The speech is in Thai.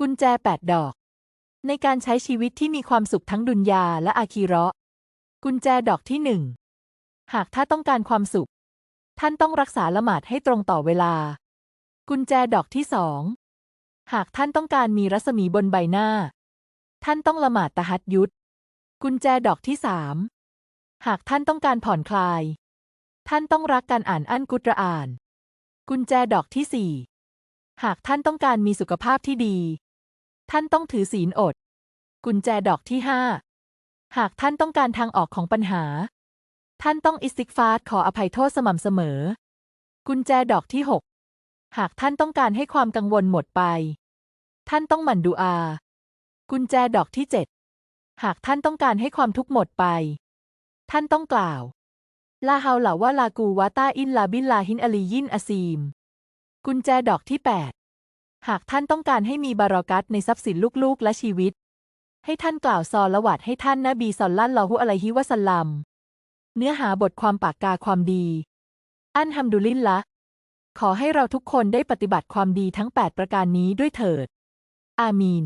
กุญแจแปดดอก ในการใช้ชีวิตที่มีความสุขทั้งดุนยาและอาคีระ กุญแจดอกที่หนึ่งหากท่านต้องการความสุข ท่านต้องรักษาละหมาดให้ตรงต่อเวลา กุญแจดอกที่สองหากท่านต้องการมีรัศมีบนใบหน้า ท่านต้องละหมาดตะฮัดยุดกุญแจดอกที่สามหากท่านต้องการผ่อนคลาย ท่านต้องรักการอ่านอั้นกุตรอาน กุญแจดอกที่สี่หากท่านต้องการมีสุขภาพที่ดี ท่านต้องถือศีลอด กุญแจดอกที่ห้าหากท่านต้องการทางออกของปัญหา ท่านต้องอิสติกฟาร์ขออภัยโทษสม่ำเสมอ กุญแจดอกที่หกหากท่านต้องการให้ความกังวลหมดไป ท่านต้องหมั่นดูอา กุญแจดอกที่เจ็ดหากท่านต้องการให้ความทุกข์หมดไป ท่านต้องกล่าว ลาฮาวลาวะลากูวาตาอินลาบิลลาฮินอลียินอาซีม กุญแจดอกที่8 หากท่านต้องการให้มีบารอกัตในทรัพย์สินลูกๆ และชีวิต ให้ท่านกล่าวซอละวัดให้ท่านนบีสอลลัลลอฮุอะลัยฮิวะสัลลัม เนื้อหาบทความปากกาความดี อันฮัมดุลิลละ ขอให้เราทุกคนได้ปฏิบัติความดีทั้ง 8 ประการนี้ด้วยเถิด อามีน